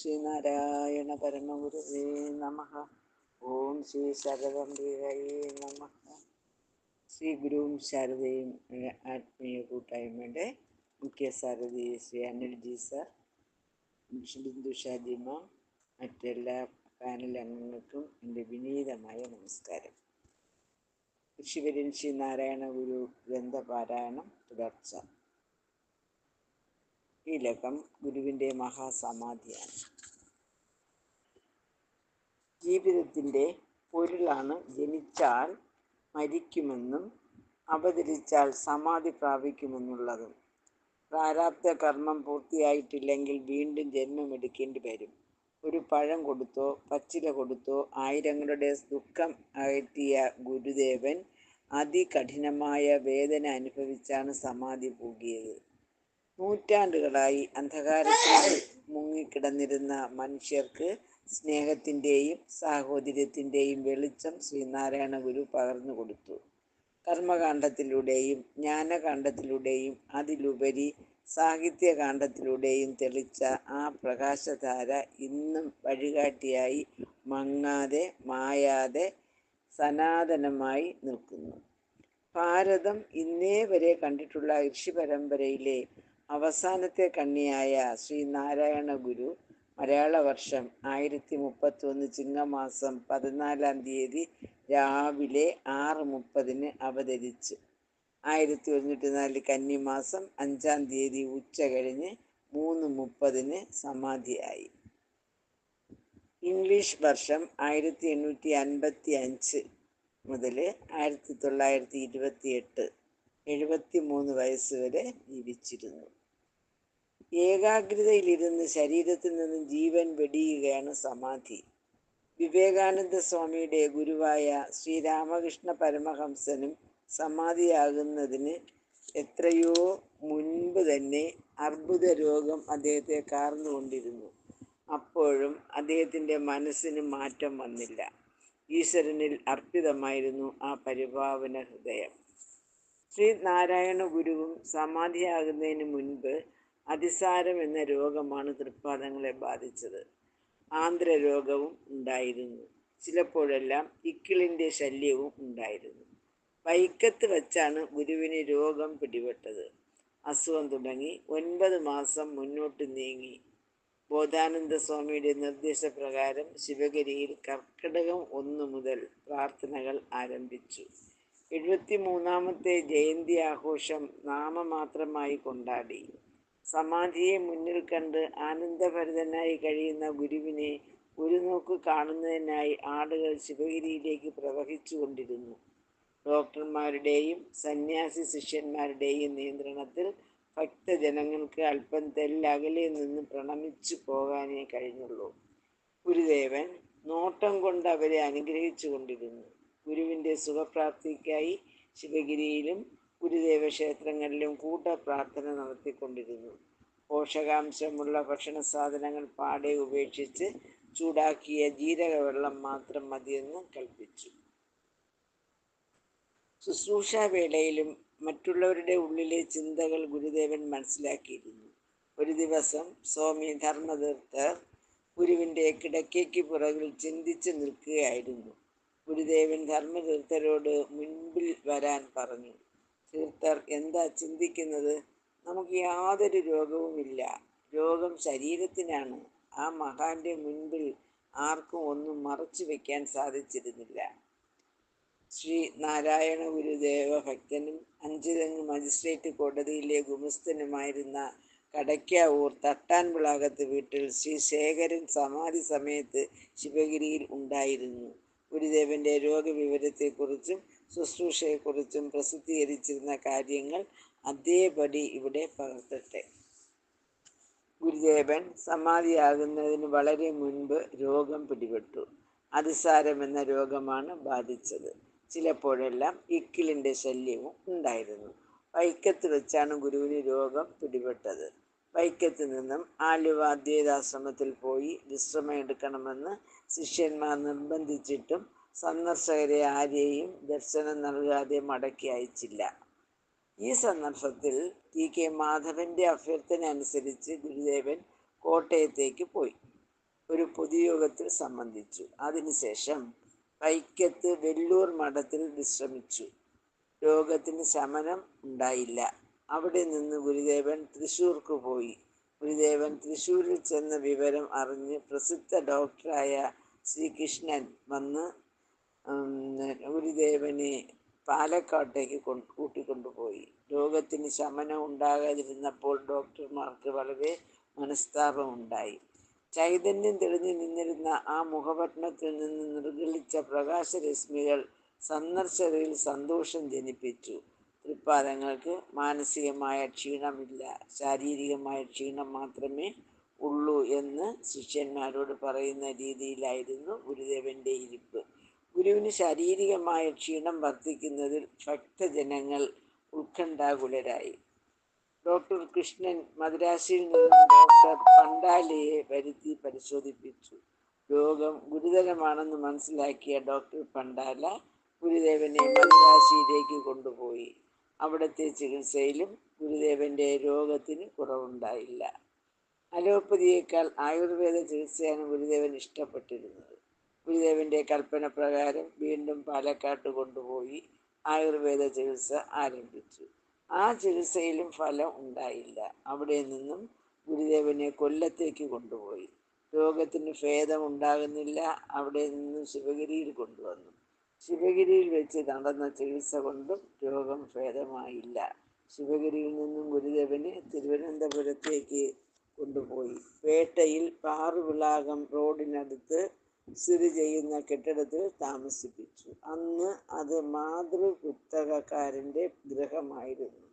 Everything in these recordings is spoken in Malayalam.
ശ്രീനാരായണ പരമഗുരുവേ നമ. ഓം ശ്രീ ശരദംബികയേ നമ. ശ്രീ ഗുരുവും ശാരദയും ആത്മീയ കൂട്ടായ്മയുടെ മുഖ്യ സാരഥി ശ്രീ അനിൽജി സാർ ബിന്ദു ഷാജിമ മറ്റെല്ലാ പാനൽ അംഗങ്ങൾക്കും എന്റെ വിനീതമായ നമസ്കാരം. ഋഷിവര്യൻ ശ്രീ നാരായണ ഗുരു ഗ്രന്ഥപാരായണം തുടർച്ച. ഈ ലക്കം ഗുരുവിന്റെ മഹാസമാധിയാണ്. ജീവിതത്തിന്റെ പൊരുളാണ് ജനിച്ചാൽ മരിക്കുമെന്നും അവതരിച്ചാൽ സമാധി പ്രാപിക്കുമെന്നുള്ളതും. പ്രാരാബ്ധ കർമ്മം പൂർത്തിയായിട്ടില്ലെങ്കിൽ വീണ്ടും ജന്മമെടുക്കേണ്ടി വരും. ഒരു പഴം കൊടുത്തോ പച്ചില കൊടുത്തോ ആയിരങ്ങളുടെ ദുഃഖം അകറ്റിയ ഗുരുദേവൻ അതികഠിനമായ വേദന അനുഭവിച്ചാണ് സമാധി പൂകിയത് നൂറ്റാണ്ടുകളായി അന്ധകാരത്തിൽ മുങ്ങിക്കിടന്നിരുന്ന മനുഷ്യർക്ക് സ്നേഹത്തിന്റെയും സാഹോദര്യത്തിന്റെയും വെളിച്ചം ശ്രീനാരായണ ഗുരു പകർന്നു കൊടുത്തു. കർമ്മകാന്ഡത്തിലൂടെയും ജ്ഞാനകാന്ഡത്തിലൂടെയും അതിലുപരി സാഹിത്യകാന്ഡത്തിലൂടെയും തെളിച്ച ആ പ്രകാശധാര ഇന്നും വഴികാട്ടിയായി മങ്ങാതെ മായാതെ സനാതനമായി നിൽക്കുന്നു. ഭാരതം ഇന്നേ വരെ കണ്ടിട്ടുള്ള ഋഷി പരമ്പരയിലെ അവസാനത്തെ കണ്ണിയായ ശ്രീനാരായണ ഗുരു മലയാള വർഷം ആയിരത്തി മുപ്പത്തൊന്ന് ചിങ്ങമാസം പതിനാലാം തീയതി രാവിലെ ആറ് മുപ്പതിന് അവതരിച്ച്. ആയിരത്തി ഒരുന്നൂറ്റി നാല് കന്നിമാസം അഞ്ചാം തീയതി ഉച്ച കഴിഞ്ഞ് മൂന്ന് മുപ്പതിന് സമാധിയായി. ഇംഗ്ലീഷ് വർഷം ആയിരത്തി എണ്ണൂറ്റി അൻപത്തി അഞ്ച് മുതൽ ആയിരത്തി തൊള്ളായിരത്തി ഇരുപത്തി എട്ട് എഴുപത്തി മൂന്ന് വയസ്സ് വരെ ജീവിച്ചിരുന്നു. ഏകാഗ്രതയിലിരുന്ന് ശരീരത്തിൽ നിന്നും ജീവൻ വെടിയുകയാണ് സമാധി. വിവേകാനന്ദ സ്വാമിയുടെ ഗുരുവായ ശ്രീരാമകൃഷ്ണ പരമഹംസനും സമാധിയാകുന്നതിന് എത്രയോ മുൻപ് തന്നെ അർബുദ രോഗം അദ്ദേഹത്തെ കാർന്നുകൊണ്ടിരുന്നു. അപ്പോഴും അദ്ദേഹത്തിന്റെ മനസ്സിന് മാറ്റം വന്നില്ല. ഈശ്വരനിൽ അർപ്പിതമായിരുന്നു ആ പരിപാവന ഹൃദയം. ശ്രീ നാരായണ ഗുരുവും സമാധിയാകുന്നതിന് മുൻപ് അതിസാരം എന്ന രോഗമാണ് തൃപ്പാദങ്ങളെ ബാധിച്ചത്. ആന്ധ്രരോഗവും ഉണ്ടായിരുന്നു. ചിലപ്പോഴെല്ലാം ഇക്കിളിന്റെ ശല്യവും ഉണ്ടായിരുന്നു. വൈക്കത്ത് വച്ചാണ് ഗുരുവിന് രോഗം പിടിപെട്ടത്. അസുഖം തുടങ്ങി ഒൻപത് മാസം മുന്നോട്ട് നീങ്ങി. ബോധാനന്ദ സ്വാമിയുടെ നിർദ്ദേശപ്രകാരം ശിവഗിരിയിൽ കർക്കിടകം ഒന്ന് മുതൽ പ്രാർത്ഥനകൾ ആരംഭിച്ചു. എഴുപത്തി മൂന്നാമത്തെ ജയന്തി ആഘോഷം നാമമാത്രമായി കൊണ്ടാടി. സമാധിയെ മുന്നിൽ കണ്ട് ആനന്ദഭരിതനായി കഴിയുന്ന ഗുരുവിനെ ഒരു നോക്ക് കാണുന്നതിനായി ആളുകൾ ശിവഗിരിയിലേക്ക് പ്രവഹിച്ചു കൊണ്ടിരുന്നു. ഡോക്ടർമാരുടെയും സന്യാസി ശിഷ്യന്മാരുടെയും നിയന്ത്രണത്തിൽ ഭക്തജനങ്ങൾക്ക് അല്പം തെല്ലകലെ നിന്ന് പ്രണമിച്ചു പോകാനേ കഴിഞ്ഞുള്ളൂ. ഗുരുദേവൻ നോട്ടം കൊണ്ട് അവരെ അനുഗ്രഹിച്ചു കൊണ്ടിരുന്നു. ഗുരുവിന്റെ സുഖപ്രാപ്തിക്കായി ശിവഗിരിയിലും ഗുരുദേവ ക്ഷേത്രങ്ങളിലും കൂട്ട പ്രാർത്ഥന നടത്തിക്കൊണ്ടിരുന്നു. പോഷകാംശമുള്ള ഭക്ഷണ സാധനങ്ങൾ പാടെ ഉപേക്ഷിച്ച് ചൂടാക്കിയ ജീരകവെള്ളം മാത്രം മതിയെന്ന് കൽപ്പിച്ചു. ശുശ്രൂഷാവേളയിലും മറ്റുള്ളവരുടെ ഉള്ളിലെ ചിന്തകൾ ഗുരുദേവൻ മനസ്സിലാക്കിയിരുന്നു. ഒരു ദിവസം സ്വാമി ധർമ്മതീർത്ഥർ ഗുരുവിന്റെ കിടക്കയ്ക്ക് പുറകിൽ ചിന്തിച്ച് നിൽക്കുകയായിരുന്നു. ഗുരുദേവൻ ധർമ്മതീർത്ഥരോട് മുൻപിൽ വരാൻ പറഞ്ഞു. തീർത്ഥർ എന്താ ചിന്തിക്കുന്നത്? നമുക്ക് യാതൊരു രോഗവുമില്ല. രോഗം ശരീരത്തിനാണ്. ആ മഹാന്റെ മുൻപിൽ ആർക്കും ഒന്നും മറച്ചു വെക്കാൻ സാധിച്ചിരുന്നില്ല. ശ്രീ നാരായണ ഗുരുദേവ ഭക്തനും അഞ്ചുതെങ്ങ് മജിസ്ട്രേറ്റ് കോടതിയിലെ ഗുമസ്തനുമായിരുന്ന കടയ്ക്കാവൂർ തട്ടാൻവിളാകത്ത് വീട്ടിൽ ശ്രീ ശേഖരൻ സമാധി സമയത്ത് ശിവഗിരിയിൽ ഉണ്ടായിരുന്നു. ഗുരുദേവന്റെ രോഗവിവരത്തെക്കുറിച്ചും ശുശ്രൂഷയെക്കുറിച്ചും പ്രസിദ്ധീകരിച്ചിരുന്ന കാര്യങ്ങൾ അതേപടി ഇവിടെ പകർത്തട്ടെ. ഗുരുദേവൻ സമാധിയാകുന്നതിന് വളരെ മുൻപ് രോഗം പിടിപെട്ടു. അതിസാരം എന്ന രോഗമാണ് ബാധിച്ചത്. ചിലപ്പോഴെല്ലാം ഇക്കിളിന്റെ ശല്യവും ഉണ്ടായിരുന്നു. വൈക്കത്ത് വെച്ചാണ് ഗുരുവിന് രോഗം പിടിപെട്ടത്. വൈക്കത്ത് നിന്നും ആലുവ അദ്വൈതാശ്രമത്തിൽ പോയി വിശ്രമമെടുക്കണമെന്ന് ശിഷ്യന്മാർ നിർബന്ധിച്ചിട്ടും സന്ദർശകരെ ആരെയും ദർശനം നൽകാതെ മടക്കി അയച്ചില്ല. ഈ സന്ദർഭത്തിൽ ടി. കെ. മാധവന്റെ അഭ്യർത്ഥന അനുസരിച്ച് ഗുരുദേവൻ കോട്ടയത്തേക്ക് പോയി. ഒരു പൊതുയോഗത്തിൽ സംബന്ധിച്ചു. അതിനുശേഷം വൈക്കത്ത് വെല്ലൂർ മഠത്തിൽ വിശ്രമിച്ചു. രോഗത്തിന് ശമനം ഉണ്ടായില്ല. അവിടെ നിന്ന് ഗുരുദേവൻ തൃശ്ശൂർക്ക് പോയി. ഗുരുദേവൻ തൃശ്ശൂരിൽ ചെന്ന വിവരം അറിഞ്ഞ് പ്രസിദ്ധ ഡോക്ടറായ ശ്രീകൃഷ്ണൻ വന്ന് ഗുരുദേവനെ പാലക്കാട്ടേക്ക് കൊണ്ട് കൂട്ടിക്കൊണ്ടുപോയി. രോഗത്തിന് ശമനം ഉണ്ടാകാതിരുന്നപ്പോൾ ഡോക്ടർമാർക്ക് വളരെ മനസ്താപമുണ്ടായി. ചൈതന്യം തെളിഞ്ഞു നിന്നിരുന്ന ആ മുഖപട്ടണത്തിൽ നിന്ന് നിർഗളിച്ച പ്രകാശരശ്മികൾ സന്ദർശകരിൽ സന്തോഷം ജനിപ്പിച്ചു. തൃപ്പാദങ്ങൾക്ക് മാനസികമായ ക്ഷീണമില്ല. ശാരീരികമായ ക്ഷീണം മാത്രമേ ഉള്ളൂ എന്ന് ശിഷ്യന്മാരോട് പറയുന്ന രീതിയിലായിരുന്നു ഗുരുദേവന്റെ ഇരിപ്പ്. ഗുരുവിന് ശാരീരികമായ ക്ഷീണം വർദ്ധിക്കുന്നതിൽ ഭക്തജനങ്ങൾ ഉത്കണ്ഠാകുലരായി. ഡോക്ടർ കൃഷ്ണൻ മദ്രാസിൽ നിന്ന് ഡോക്ടർ പണ്ടാലയെ വരുത്തി പരിശോധിപ്പിച്ചു. രോഗം ഗുരുതരമാണെന്ന് മനസ്സിലാക്കിയ ഡോക്ടർ പണ്ടാല ഗുരുദേവനെ മദ്രാസിയിലേക്ക് കൊണ്ടുപോയി. അവിടുത്തെ ചികിത്സയിലും ഗുരുദേവന്റെ രോഗത്തിന് കുറവുണ്ടായില്ല. അലോപ്പതിയേക്കാൾ ആയുർവേദ ചികിത്സയാണ് ഗുരുദേവൻ ഇഷ്ടപ്പെട്ടിരുന്നത്. ഗുരുദേവന്റെ കൽപ്പന പ്രകാരം വീണ്ടും പാലക്കാട്ട് കൊണ്ടുപോയി ആയുർവേദ ചികിത്സ ആരംഭിച്ചു. ആ ചികിത്സയിലും ഫലം ഉണ്ടായില്ല. അവിടെ നിന്നും ഗുരുദേവനെ കൊല്ലത്തേക്ക് കൊണ്ടുപോയി. രോഗത്തിന് ഭേദം ഉണ്ടാകുന്നില്ല. അവിടെ നിന്നും ശിവഗിരിയിൽ കൊണ്ടുവന്നു. ശിവഗിരിയിൽ വെച്ച് നടന്ന ചികിത്സ കൊണ്ടും രോഗം ഭേദമായില്ല. ശിവഗിരിയിൽ നിന്നും ഗുരുദേവനെ തിരുവനന്തപുരത്തേക്ക് കൊണ്ടുപോയി. പേട്ടയിൽ പാറുവിളാകം റോഡിനടുത്ത് സ്ഥിതി ചെയ്യുന്ന കെട്ടിടത്തിൽ താമസിപ്പിച്ചു. അന്ന് അത് മാതൃകുത്തകക്കാരന്റെ ഗൃഹമായിരുന്നു.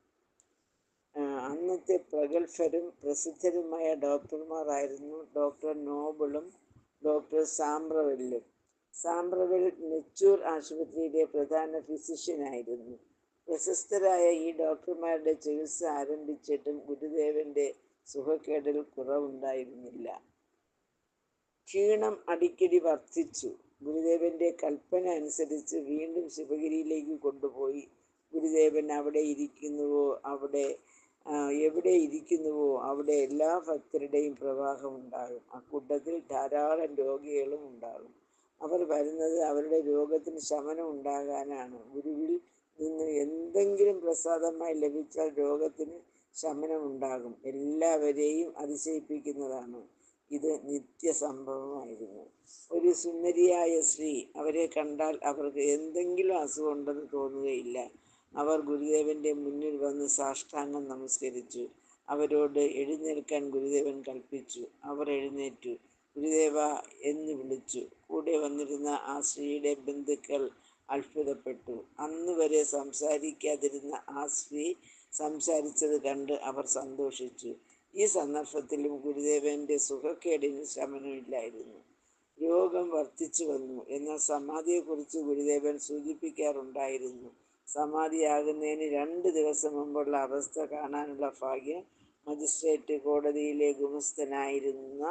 അന്നത്തെ പ്രഗത്ഭരും പ്രസിദ്ധരുമായ ഡോക്ടർമാരായിരുന്നു ഡോക്ടർ നോബിളും ഡോക്ടർ സാംബ്രവെല്ലും സാംബ്രവെൽ നെച്ചൂർ ആശുപത്രിയിലെ പ്രധാന ഫിസിഷ്യനായിരുന്നു. പ്രശസ്തരായ ഈ ഡോക്ടർമാരുടെ ചികിത്സ ആരംഭിച്ചിട്ടും ഗുരുദേവന്റെ സുഖക്കേടിൽ കുറവുണ്ടായിരുന്നില്ല. ക്ഷീണം അടിക്കടി വർദ്ധിച്ചു. ഗുരുദേവന്റെ കൽപ്പന അനുസരിച്ച് വീണ്ടും ശിവഗിരിയിലേക്ക് കൊണ്ടുപോയി. ഗുരുദേവൻ അവിടെ ഇരിക്കുന്നുവോ? അവിടെ എവിടെ ഇരിക്കുന്നുവോ? അവിടെ എല്ലാ ഭക്തരുടെയും പ്രവാഹം ഉണ്ടാകും. അക്കൂട്ടത്തിൽ ധാരാളം രോഗികളും ഉണ്ടാകും. അവർ വരുന്നത് അവരുടെ രോഗത്തിന് ശമനം ഉണ്ടാകാനാണ്. ഗുരുവിൽ നിന്ന് എന്തെങ്കിലും പ്രസാദമായി ലഭിച്ചാൽ രോഗത്തിന് ശമനം ഉണ്ടാകും. എല്ലാവരെയും അതിശയിപ്പിക്കുന്നതാണ്. ഇത് നിത്യസംഭവമായിരുന്നു. ഒരു സുന്ദരിയായ സ്ത്രീ അവരെ കണ്ടാൽ അവർക്ക് എന്തെങ്കിലും അസുഖമുണ്ടെന്ന് തോന്നുകയില്ല. അവർ ഗുരുദേവന്റെ മുന്നിൽ വന്ന് സാഷ്ടാംഗം നമസ്കരിച്ചു. അവരോട് എഴുന്നേൽക്കാൻ ഗുരുദേവൻ കൽപ്പിച്ചു. അവർ എഴുന്നേറ്റു. ഗുരുദേവ എന്ന് വിളിച്ചു. കൂടെ വന്നിരുന്ന ആ സ്ത്രീയുടെ ബന്ധുക്കൾ അത്ഭുതപ്പെട്ടു. അന്ന് വരെ സംസാരിക്കാതിരുന്ന ആ സ്ത്രീ സംസാരിച്ചത് കണ്ട് അവർ സന്തോഷിച്ചു. ഈ സന്ദർഭത്തിലും ഗുരുദേവന്റെ സുഖക്കേടിന് ശമനമില്ലായിരുന്നു. രോഗം വർദ്ധിച്ചു വന്നു. എന്നാൽ സമാധിയെക്കുറിച്ച് ഗുരുദേവൻ സൂചിപ്പിക്കാറുണ്ടായിരുന്നു. സമാധിയാകുന്നതിന് രണ്ട് ദിവസം മുമ്പുള്ള അവസ്ഥ കാണാനുള്ള ഭാഗ്യം മജിസ്ട്രേറ്റ് കോടതിയിലെ ഗുമസ്തനായിരുന്ന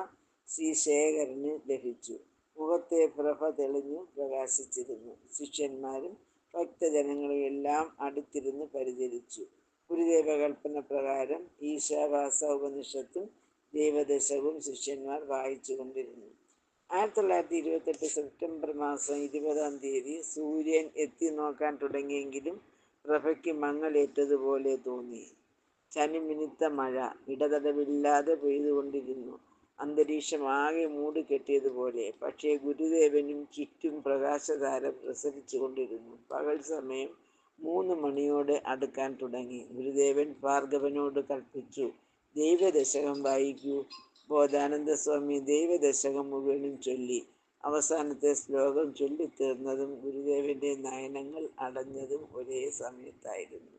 ശ്രീ ശേഖരന് ലഭിച്ചു. മുഖത്തെ പ്രഭ തെളിഞ്ഞു പ്രകാശിച്ചിരുന്നു. ശിഷ്യന്മാരും ഭക്തജനങ്ങളും എല്ലാം അടുത്തിരുന്ന് പരിചരിച്ചു. ഗുരുദേവ കൽപ്പന പ്രകാരം ഈശാവാസ ഉപനിഷത്തും ദൈവദശവും ശിഷ്യന്മാർ വായിച്ചു കൊണ്ടിരുന്നു ആയിരത്തി തൊള്ളായിരത്തി ഇരുപത്തെട്ട് സെപ്റ്റംബർ മാസം ഇരുപതാം തീയതി സൂര്യൻ എത്തി നോക്കാൻ തുടങ്ങിയെങ്കിലും പ്രഭയ്ക്ക് മങ്ങലേറ്റതുപോലെ തോന്നി. ചനിമിനിത്ത മഴ ഇടതടവില്ലാതെ പെയ്തുകൊണ്ടിരുന്നു. അന്തരീക്ഷം ആകെ മൂടിക്കെട്ടിയതുപോലെ പക്ഷേ ഗുരുദേവനും ചുറ്റും പ്രകാശധാര പ്രസരിച്ചു കൊണ്ടിരുന്നു പകൽ സമയം മൂന്ന് മണിയോടെ അടുക്കാൻ തുടങ്ങി. ഗുരുദേവൻ ഭാർഗവനോട് കൽപ്പിച്ചു ദൈവദശകം വായിക്കൂ. ബോധാനന്ദ സ്വാമി ദൈവദശകം മുഴുവനും ചൊല്ലി. അവസാനത്തെ ശ്ലോകം ചൊല്ലിത്തീർന്നതും ഗുരുദേവന്റെ നയനങ്ങൾ അടഞ്ഞതും ഒരേ സമയത്തായിരുന്നു.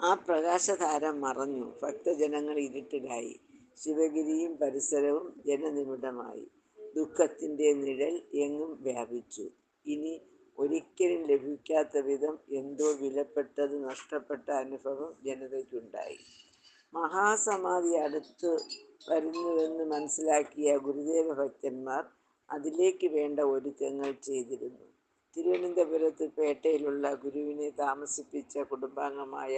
ആ പ്രകാശധാര മറഞ്ഞു. ഭക്തജനങ്ങൾ ഇരുട്ടിലായി. ശിവഗിരിയും പരിസരവും ജനനിമിടമായി. ദുഃഖത്തിന്റെ നിഴൽ എങ്ങും വ്യാപിച്ചു. ഇനി ഒരിക്കലും ലഭിക്കാത്ത വിധം എന്തോ വിലപ്പെട്ടത് നഷ്ടപ്പെട്ട അനുഭവം ജനതയ്ക്കുണ്ടായി. മഹാസമാധി അടുത്ത് വരുന്നുവെന്ന് മനസ്സിലാക്കിയ ഗുരുദേവ ഭക്തന്മാർ അതിലേക്ക് വേണ്ട ഒരുക്കങ്ങൾ ചെയ്തിരുന്നു. തിരുവനന്തപുരത്ത് പേട്ടയിലുള്ള ഗുരുവിനെ താമസിപ്പിച്ച കുടുംബാംഗമായ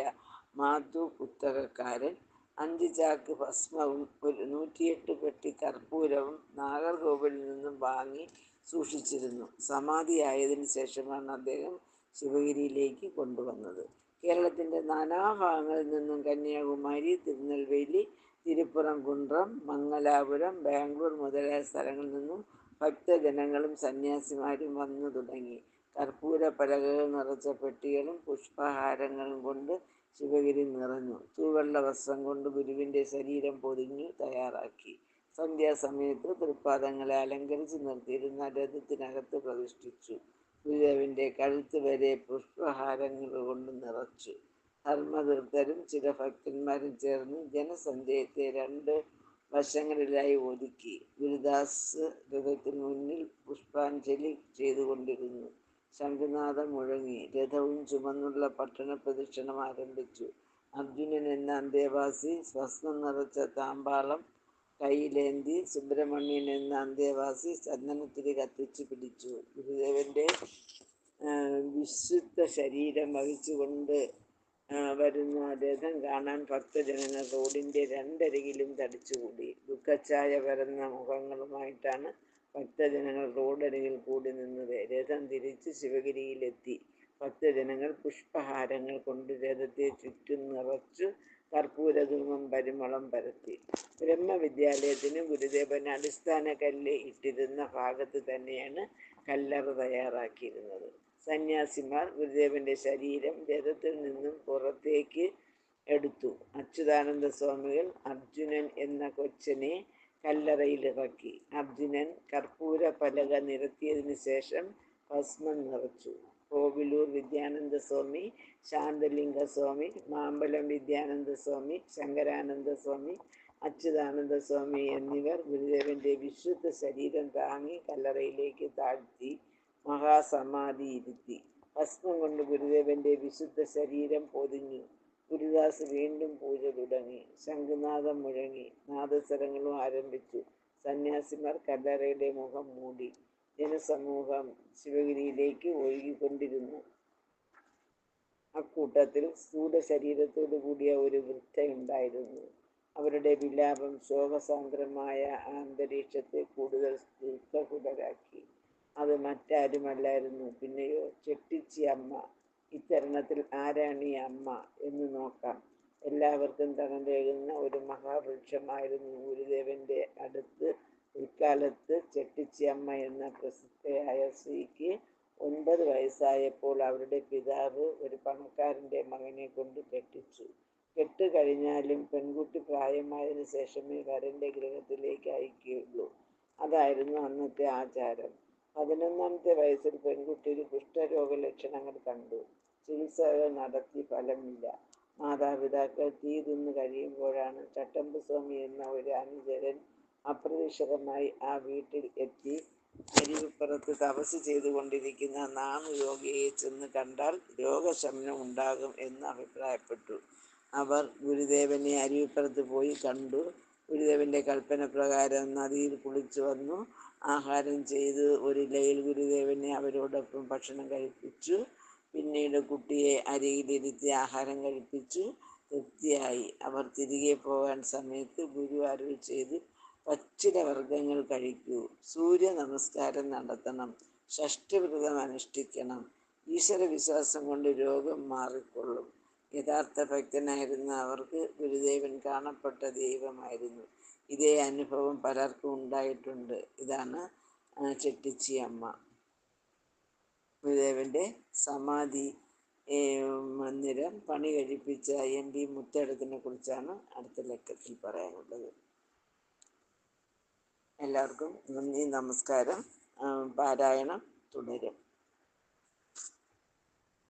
മാധു കുത്തകക്കാരൻ അഞ്ച് ചാക്ക് ഭസ്മവും ഒരു നൂറ്റിയെട്ട് പെട്ടി കർപ്പൂരവും നാഗർകോവിലിൽ നിന്നും വാങ്ങി സൂക്ഷിച്ചിരുന്നു. സമാധിയായതിനു ശേഷമാണ് അദ്ദേഹം ശിവഗിരിയിലേക്ക് കൊണ്ടുവന്നത്. കേരളത്തിന്റെ നാനാഭാഗങ്ങളിൽ നിന്നും കന്യാകുമാരി തിരുനെൽവേലി തിരുപ്പുറം കുണ്ട്രം മംഗലാപുരം ബാംഗ്ലൂർ മുതലായ സ്ഥലങ്ങളിൽ നിന്നും ഭക്തജനങ്ങളും സന്യാസിമാരും വന്നു തുടങ്ങി. കർപ്പൂര പലകകൾ നിറച്ച പെട്ടികളും പുഷ്പഹാരങ്ങളും കൊണ്ട് ശിവഗിരി നിറഞ്ഞു. തൂവെള്ള വസ്ത്രം കൊണ്ട് ഗുരുവിന്റെ ശരീരം പൊതിഞ്ഞു തയ്യാറാക്കി. സന്ധ്യാസമയത്ത് തൃപ്പാദങ്ങളെ അലങ്കരിച്ച് നിർത്തിയിരുന്ന രഥത്തിനകത്ത് പ്രതിഷ്ഠിച്ചു. ഗുരുദേവിന്റെ കഴുത്ത് വരെ പുഷ്പഹാരങ്ങൾ കൊണ്ട് നിറച്ചു. ധർമ്മതീർത്ഥരും ചില ഭക്തന്മാരും ചേർന്ന് ജനസഞ്ചയത്തെ രണ്ട് വശങ്ങളിലായി ഒതുക്കി. ഗുരുദാസ് രഥത്തിന് മുന്നിൽ പുഷ്പാഞ്ജലി ചെയ്തുകൊണ്ടിരുന്നു. ശംഖുനാഥം മുഴങ്ങി. രഥവും ചുമന്നുള്ള പട്ടണ പ്രദക്ഷിണം ആരംഭിച്ചു. അർജുനൻ എന്ന അന്തേവാസി സ്വസ്നം നിറച്ച താമ്പാളം കയ്യിലേന്തി സുബ്രഹ്മണ്യൻ എന്ന അന്തേവാസി ചന്ദനത്തിരി കത്തിച്ചു പിടിച്ചു. ഗുരുദേവന്റെ വിശുദ്ധ ശരീരം വഹിച്ചുകൊണ്ട് വരുന്ന രഥം കാണാൻ ഭക്തജനങ്ങൾ റോഡിന്റെ രണ്ടരികിലും തടിച്ചുകൂടി. ദുഃഖച്ചായ വരുന്ന മുഖങ്ങളുമായിട്ടാണ് ഭക്തജനങ്ങൾ റോഡരികിൽ കൂടി നിന്നത്. രഥം തിരിച്ച് ശിവഗിരിയിലെത്തി. ഭക്തജനങ്ങൾ പുഷ്പഹാരങ്ങൾ കൊണ്ട് രഥത്തെ ചുറ്റും നിറച്ചു കർപ്പൂരധൂമം പരിമളം പരത്തി. ബ്രഹ്മവിദ്യാലയത്തിന് ഗുരുദേവൻ അടിസ്ഥാന കല്ല് ഇട്ടിരുന്ന ഭാഗത്ത് തന്നെയാണ് കല്ലറ തയ്യാറാക്കിയിരുന്നത്. സന്യാസിമാർ ഗുരുദേവന്റെ ശരീരം രഥത്തിൽ നിന്നും പുറത്തേക്ക് എടുത്തു. അച്യുതാനന്ദ സ്വാമികൾ അർജുനൻ എന്ന കൊച്ചനെ കല്ലറയിലിറക്കി. അർജുനൻ കർപ്പൂര പലക നിരത്തിയതിനു ശേഷം ഭസ്മം നിറച്ചു. കോവിലൂർ വിദ്യാനന്ദ സ്വാമി ശാന്തലിംഗ സ്വാമി മാമ്പലം വിദ്യാനന്ദ സ്വാമി ശങ്കരാനന്ദ സ്വാമി അച്യുതാനന്ദ സ്വാമി എന്നിവർ ഗുരുദേവന്റെ വിശുദ്ധ ശരീരം താങ്ങി കല്ലറയിലേക്ക് താഴ്ത്തി മഹാസമാധി ഇരുത്തി. ഭസ്മം കൊണ്ട് ഗുരുദേവന്റെ വിശുദ്ധ ശരീരം പൊതിഞ്ഞു. ഗുരുദാസ് വീണ്ടും പൂജ തുടങ്ങി. ശംഖുനാഥം മുഴങ്ങി. നാദസ്വരങ്ങളും ആരംഭിച്ചു. സന്യാസിമാർ കല്ലറയുടെ മുഖം മൂടി. ജനസമൂഹം ശിവഗിരിയിലേക്ക് ഒഴുകിക്കൊണ്ടിരുന്നു. അക്കൂട്ടത്തിൽ സ്ഥൂല ശരീരത്തോടു കൂടിയ ഒരു വൃദ്ധയുണ്ടായിരുന്നു. അവരുടെ വിലാപം ശോകസാന്ദ്രമായ അന്തരീക്ഷത്തെ കൂടുതൽ ദുഃഖകുടരാക്കി അത് മറ്റാരുമല്ലായിരുന്നു. പിന്നെയോ ചെട്ടിച്ചി അമ്മ ഇത്തരണത്തിൽ ആരാണ് ഈ അമ്മ എന്ന് നോക്കാം. എല്ലാവർക്കും തണലേകുന്ന ഒരു മഹാവൃക്ഷമായിരുന്നു ഗുരുദേവന്റെ അടുത്ത് പിൽക്കാലത്ത് ചെട്ടിച്ചിയമ്മ എന്ന പ്രസിദ്ധയായ സ്ത്രീക്ക് ഒൻപത് വയസ്സായപ്പോൾ അവരുടെ പിതാവ് ഒരു പണക്കാരന്റെ മകനെ കൊണ്ട് കെട്ടിച്ചു. കെട്ട് കഴിഞ്ഞാലും പെൺകുട്ടി പ്രായമായതിനു ശേഷമേ വരന്റെ ഗൃഹത്തിലേക്ക് അയക്കുകയുള്ളൂ. അതായിരുന്നു അന്നത്തെ ആചാരം. പതിനൊന്നാമത്തെ വയസ്സിൽ പെൺകുട്ടിക്ക് കുഷ്ഠരോഗ ലക്ഷണങ്ങൾ കണ്ടു. ചികിത്സകൾ നടത്തി ഫലമില്ല. മാതാപിതാക്കൾ തീ തിന്നു കഴിയുമ്പോഴാണ് ചട്ടമ്പ് സ്വാമി എന്ന ഒരു അനുചരൻ അപ്രതീക്ഷിതമായി ആ വീട്ടിൽ എത്തി. അരിവിപ്പുറത്ത് തപസ് ചെയ്തുകൊണ്ടിരിക്കുന്ന നാമയോഗിയെ ചെന്ന് കണ്ടാൽ രോഗശമനം ഉണ്ടാകും എന്ന് അഭിപ്രായപ്പെട്ടു. അവർ ഗുരുദേവനെ അരുവിപ്പുറത്ത് പോയി കണ്ടു. ഗുരുദേവന്റെ കൽപ്പന പ്രകാരം നദിയിൽ കുളിച്ചു വന്നു. ആഹാരം ചെയ്ത് ഒരു ലയിൽ ഗുരുദേവനെ അവരോടൊപ്പം ഭക്ഷണം കഴിപ്പിച്ചു. പിന്നീട് കുട്ടിയെ അരിയിലിരുത്തി ആഹാരം കഴിപ്പിച്ചു. തൃപ്തിയായി. അവർ തിരികെ പോകാൻ സമയത്ത് ഗുരു അരുൾ ചെയ്ത് വർഗങ്ങൾ കഴിക്കൂ. സൂര്യ നമസ്കാരം നടത്തണം. ഷഷ്ടിവ്രതം അനുഷ്ഠിക്കണം. ഈശ്വര വിശ്വാസം കൊണ്ട് രോഗം മാറിക്കൊള്ളും. യഥാർത്ഥ ഭക്തനായിരുന്ന അവർക്ക് ഗുരുദേവൻ കാണപ്പെട്ട ദൈവമായിരുന്നു. ഇതേ അനുഭവം പലർക്കും ഉണ്ടായിട്ടുണ്ട്. ഇതാണ് ചെട്ടിച്ചി അമ്മ. ഗുരുദേവന്റെ സമാധി മന്ദിരം പണി കഴിപ്പിച്ച എം പി മുത്തടത്തിനെ കുറിച്ചാണ് അടുത്ത ലക്കത്തിൽ പറയാനുള്ളത്. എല്ലാവർക്കും നന്ദി നമസ്കാരം. പാരായണം തുടരും.